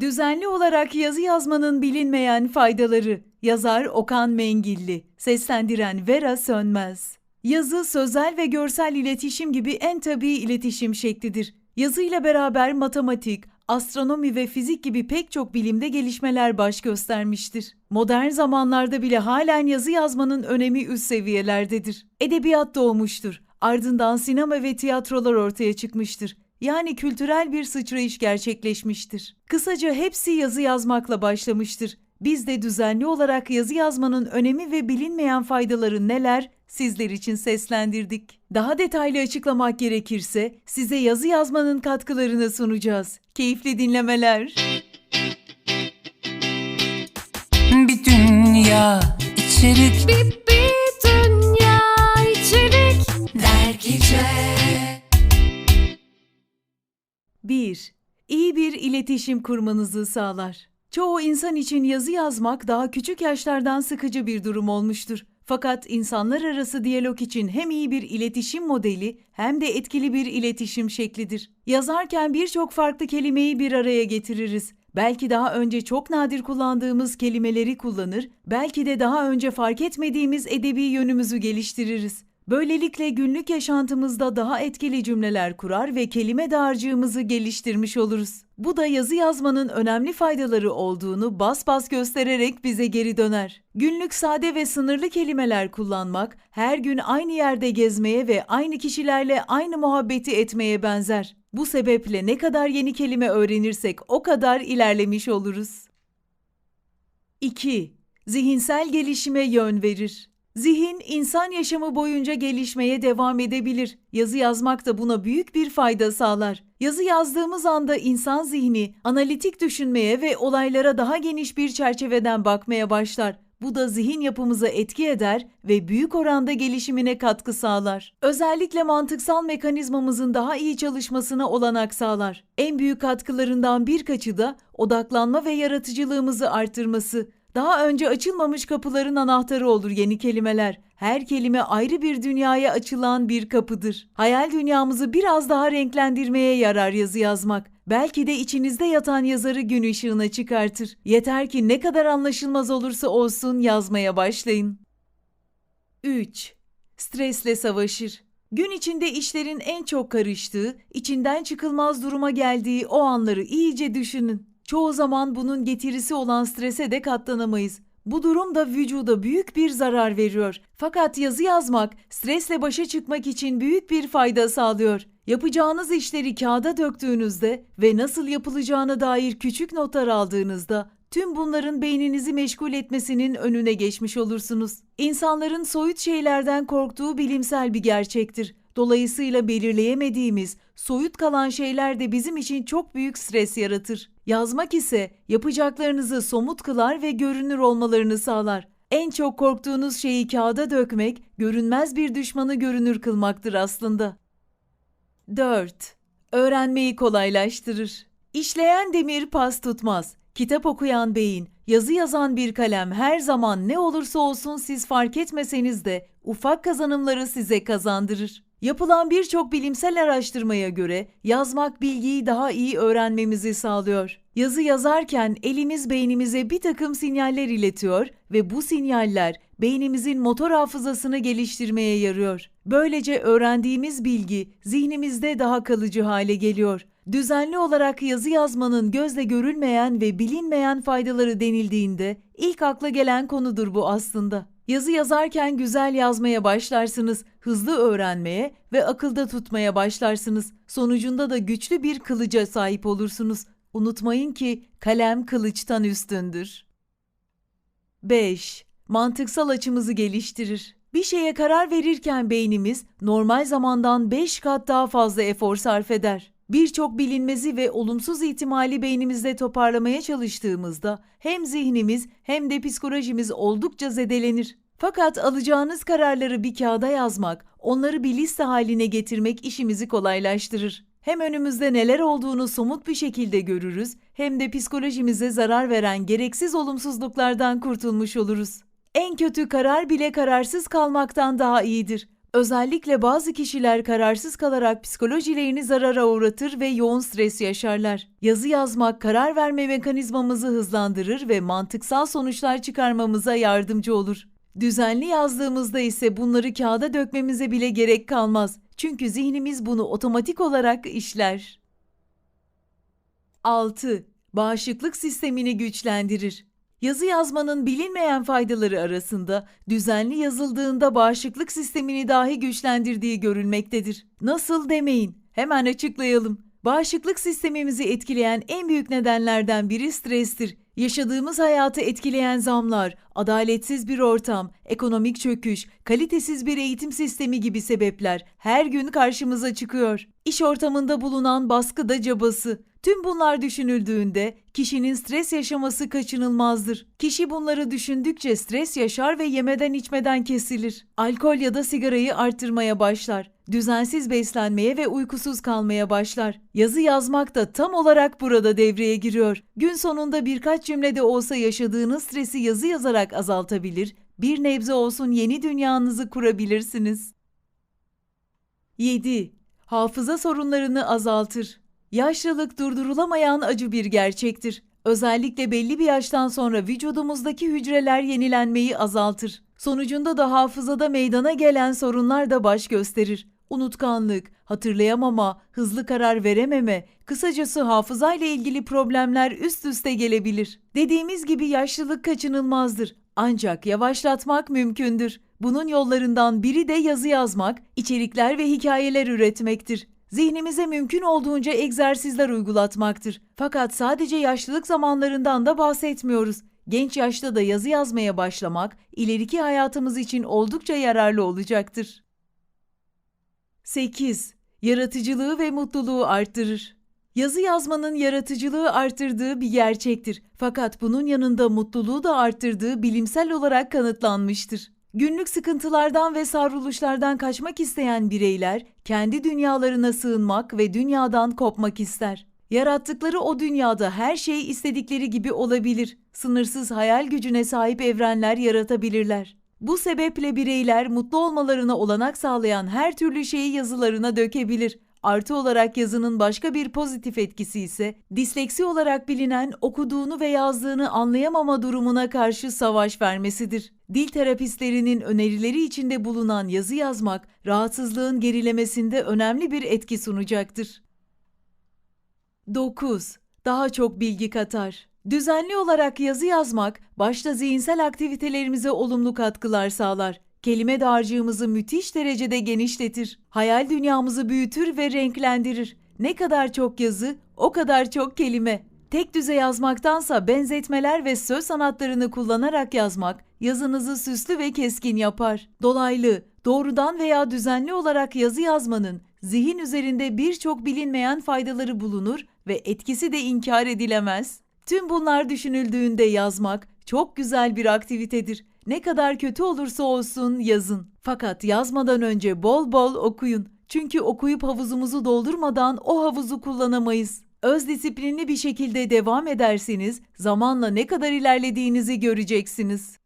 Düzenli olarak yazı yazmanın bilinmeyen faydaları. Yazar Okan Mengilli. Seslendiren Vera Sönmez. Yazı sözel ve görsel iletişim gibi en tabii iletişim şeklidir. Yazıyla beraber matematik, astronomi ve fizik gibi pek çok bilimde gelişmeler baş göstermiştir. Modern zamanlarda bile halen yazı yazmanın önemi üst seviyelerdedir. Edebiyat doğmuştur. Ardından sinema ve tiyatrolar ortaya çıkmıştır. Yani kültürel bir sıçrayış gerçekleşmiştir. Kısaca hepsi yazı yazmakla başlamıştır. Biz de düzenli olarak yazı yazmanın önemi ve bilinmeyen faydaları neler sizler için seslendirdik. Daha detaylı açıklamak gerekirse size yazı yazmanın katkılarını sunacağız. Keyifli dinlemeler. Bir dünya içerik Bir, bir dünya içerik dergice 1. İyi bir iletişim kurmanızı sağlar. Çoğu insan için yazı yazmak daha küçük yaşlardan sıkıcı bir durum olmuştur. Fakat insanlar arası diyalog için hem iyi bir iletişim modeli hem de etkili bir iletişim şeklidir. Yazarken birçok farklı kelimeyi bir araya getiririz. Belki daha önce çok nadir kullandığımız kelimeleri kullanır, belki de daha önce fark etmediğimiz edebi yönümüzü geliştiririz. Böylelikle günlük yaşantımızda daha etkili cümleler kurar ve kelime dağarcığımızı geliştirmiş oluruz. Bu da yazı yazmanın önemli faydaları olduğunu bas bas göstererek bize geri döner. Günlük sade ve sınırlı kelimeler kullanmak, her gün aynı yerde gezmeye ve aynı kişilerle aynı muhabbeti etmeye benzer. Bu sebeple ne kadar yeni kelime öğrenirsek o kadar ilerlemiş oluruz. 2. Zihinsel gelişime yön verir. Zihin insan yaşamı boyunca gelişmeye devam edebilir. Yazı yazmak da buna büyük bir fayda sağlar. Yazı yazdığımız anda insan zihni analitik düşünmeye ve olaylara daha geniş bir çerçeveden bakmaya başlar. Bu da zihin yapımıza etki eder ve büyük oranda gelişimine katkı sağlar. Özellikle mantıksal mekanizmamızın daha iyi çalışmasına olanak sağlar. En büyük katkılarından birkaçı da odaklanma ve yaratıcılığımızı artırması. Daha önce açılmamış kapıların anahtarı olur yeni kelimeler. Her kelime ayrı bir dünyaya açılan bir kapıdır. Hayal dünyamızı biraz daha renklendirmeye yarar yazı yazmak. Belki de içinizde yatan yazarı gün ışığına çıkartır. Yeter ki ne kadar anlaşılmaz olursa olsun yazmaya başlayın. 3. Stresle savaşır. Gün içinde işlerin en çok karıştığı, içinden çıkılmaz duruma geldiği o anları iyice düşünün. Çoğu zaman bunun getirisi olan strese de katlanamayız. Bu durum da vücuda büyük bir zarar veriyor. Fakat yazı yazmak stresle başa çıkmak için büyük bir fayda sağlıyor. Yapacağınız işleri kağıda döktüğünüzde ve nasıl yapılacağına dair küçük notlar aldığınızda tüm bunların beyninizi meşgul etmesinin önüne geçmiş olursunuz. İnsanların soyut şeylerden korktuğu bilimsel bir gerçektir. Dolayısıyla belirleyemediğimiz, soyut kalan şeyler de bizim için çok büyük stres yaratır. Yazmak ise yapacaklarınızı somut kılar ve görünür olmalarını sağlar. En çok korktuğunuz şeyi kağıda dökmek, görünmez bir düşmanı görünür kılmaktır aslında. 4. Öğrenmeyi kolaylaştırır. İşleyen demir pas tutmaz. Kitap okuyan beyin, yazı yazan bir kalem her zaman ne olursa olsun siz fark etmeseniz de ufak kazanımları size kazandırır. Yapılan birçok bilimsel araştırmaya göre yazmak bilgiyi daha iyi öğrenmemizi sağlıyor. Yazı yazarken elimiz beynimize bir takım sinyaller iletiyor ve bu sinyaller beynimizin motor hafızasını geliştirmeye yarıyor. Böylece öğrendiğimiz bilgi zihnimizde daha kalıcı hale geliyor. Düzenli olarak yazı yazmanın gözle görülmeyen ve bilinmeyen faydaları denildiğinde ilk akla gelen konudur bu aslında. Yazı yazarken güzel yazmaya başlarsınız, hızlı öğrenmeye ve akılda tutmaya başlarsınız. Sonucunda da güçlü bir kılıca sahip olursunuz. Unutmayın ki kalem kılıçtan üstündür. 5. Mantıksal açımızı geliştirir. Bir şeye karar verirken beynimiz normal zamandan 5 kat daha fazla efor sarf eder. Birçok bilinmezi ve olumsuz ihtimali beynimizde toparlamaya çalıştığımızda hem zihnimiz hem de psikolojimiz oldukça zedelenir. Fakat alacağınız kararları bir kağıda yazmak, onları bir liste haline getirmek işimizi kolaylaştırır. Hem önümüzde neler olduğunu somut bir şekilde görürüz, hem de psikolojimize zarar veren gereksiz olumsuzluklardan kurtulmuş oluruz. En kötü karar bile kararsız kalmaktan daha iyidir. Özellikle bazı kişiler kararsız kalarak psikolojilerini zarara uğratır ve yoğun stres yaşarlar. Yazı yazmak karar verme mekanizmamızı hızlandırır ve mantıksal sonuçlar çıkarmamıza yardımcı olur. Düzenli yazdığımızda ise bunları kağıda dökmemize bile gerek kalmaz. Çünkü zihnimiz bunu otomatik olarak işler. 6. Bağışıklık sistemini güçlendirir. Yazı yazmanın bilinmeyen faydaları arasında düzenli yazıldığında bağışıklık sistemini dahi güçlendirdiği görülmektedir. Nasıl demeyin, hemen açıklayalım. Bağışıklık sistemimizi etkileyen en büyük nedenlerden biri strestir. Yaşadığımız hayatı etkileyen zamlar, adaletsiz bir ortam, ekonomik çöküş, kalitesiz bir eğitim sistemi gibi sebepler her gün karşımıza çıkıyor. İş ortamında bulunan baskı da cabası. Tüm bunlar düşünüldüğünde kişinin stres yaşaması kaçınılmazdır. Kişi bunları düşündükçe stres yaşar ve yemeden içmeden kesilir. Alkol ya da sigarayı arttırmaya başlar. Düzensiz beslenmeye ve uykusuz kalmaya başlar. Yazı yazmak da tam olarak burada devreye giriyor. Gün sonunda birkaç cümlede olsa yaşadığınız stresi yazı yazarak azaltabilir, bir nebze olsun yeni dünyanızı kurabilirsiniz. 7. Hafıza sorunlarını azaltır. Yaşlılık durdurulamayan acı bir gerçektir. Özellikle belli bir yaştan sonra vücudumuzdaki hücreler yenilenmeyi azaltır. Sonucunda da hafızada meydana gelen sorunlar da baş gösterir. Unutkanlık, hatırlayamama, hızlı karar verememe, kısacası hafızayla ilgili problemler üst üste gelebilir. Dediğimiz gibi yaşlılık kaçınılmazdır. Ancak yavaşlatmak mümkündür. Bunun yollarından biri de yazı yazmak, içerikler ve hikayeler üretmektir. Zihnimize mümkün olduğunca egzersizler uygulatmaktır. Fakat sadece yaşlılık zamanlarından da bahsetmiyoruz. Genç yaşta da yazı yazmaya başlamak ileriki hayatımız için oldukça yararlı olacaktır. 8. Yaratıcılığı ve mutluluğu arttırır. Yazı yazmanın yaratıcılığı arttırdığı bir gerçektir. Fakat bunun yanında mutluluğu da arttırdığı bilimsel olarak kanıtlanmıştır. Günlük sıkıntılardan ve savruluşlardan kaçmak isteyen bireyler kendi dünyalarına sığınmak ve dünyadan kopmak ister. Yarattıkları o dünyada her şey istedikleri gibi olabilir. Sınırsız hayal gücüne sahip evrenler yaratabilirler. Bu sebeple bireyler mutlu olmalarına olanak sağlayan her türlü şeyi yazılarına dökebilir. Artı olarak yazının başka bir pozitif etkisi ise disleksi olarak bilinen okuduğunu ve yazdığını anlayamama durumuna karşı savaş vermesidir. Dil terapistlerinin önerileri içinde bulunan yazı yazmak rahatsızlığın gerilemesinde önemli bir etki sunacaktır. 9. Daha çok bilgi katar. Düzenli olarak yazı yazmak başta zihinsel aktivitelerimize olumlu katkılar sağlar. Kelime dağarcığımızı müthiş derecede genişletir. Hayal dünyamızı büyütür ve renklendirir. Ne kadar çok yazı, o kadar çok kelime. Tek düze yazmaktansa benzetmeler ve söz sanatlarını kullanarak yazmak yazınızı süslü ve keskin yapar. Dolaylı, doğrudan veya düzenli olarak yazı yazmanın zihin üzerinde birçok bilinmeyen faydaları bulunur ve etkisi de inkar edilemez. Tüm bunlar düşünüldüğünde yazmak çok güzel bir aktivitedir. Ne kadar kötü olursa olsun yazın. Fakat yazmadan önce bol bol okuyun. Çünkü okuyup havuzumuzu doldurmadan o havuzu kullanamayız. Öz disiplinli bir şekilde devam ederseniz zamanla ne kadar ilerlediğinizi göreceksiniz.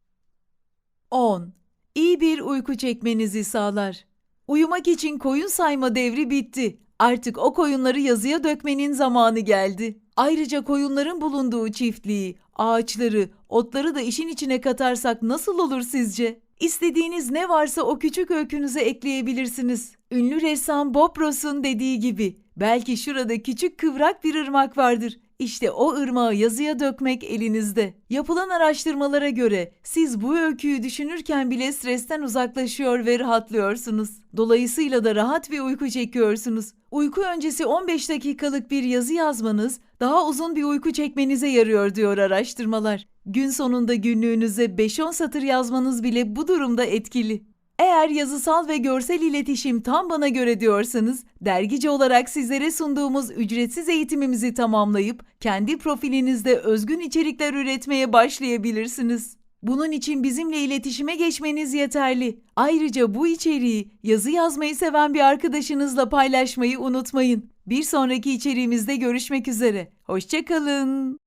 10. İyi bir uyku çekmenizi sağlar. Uyumak için koyun sayma devri bitti. Artık o koyunları yazıya dökmenin zamanı geldi. Ayrıca koyunların bulunduğu çiftliği, ağaçları, otları da işin içine katarsak nasıl olur sizce? İstediğiniz ne varsa o küçük öykünüze ekleyebilirsiniz. Ünlü ressam Bob Ross'un dediği gibi, belki şurada küçük kıvrak bir ırmak vardır. İşte o ırmağı yazıya dökmek elinizde. Yapılan araştırmalara göre siz bu öyküyü düşünürken bile stresten uzaklaşıyor ve rahatlıyorsunuz. Dolayısıyla da rahat bir uyku çekiyorsunuz. Uyku öncesi 15 dakikalık bir yazı yazmanız daha uzun bir uyku çekmenize yarıyor diyor araştırmalar. Gün sonunda günlüğünüze 5-10 satır yazmanız bile bu durumda etkili. Eğer yazısal ve görsel iletişim tam bana göre diyorsanız, dergici olarak sizlere sunduğumuz ücretsiz eğitimimizi tamamlayıp kendi profilinizde özgün içerikler üretmeye başlayabilirsiniz. Bunun için bizimle iletişime geçmeniz yeterli. Ayrıca bu içeriği yazı yazmayı seven bir arkadaşınızla paylaşmayı unutmayın. Bir sonraki içeriğimizde görüşmek üzere. Hoşçakalın.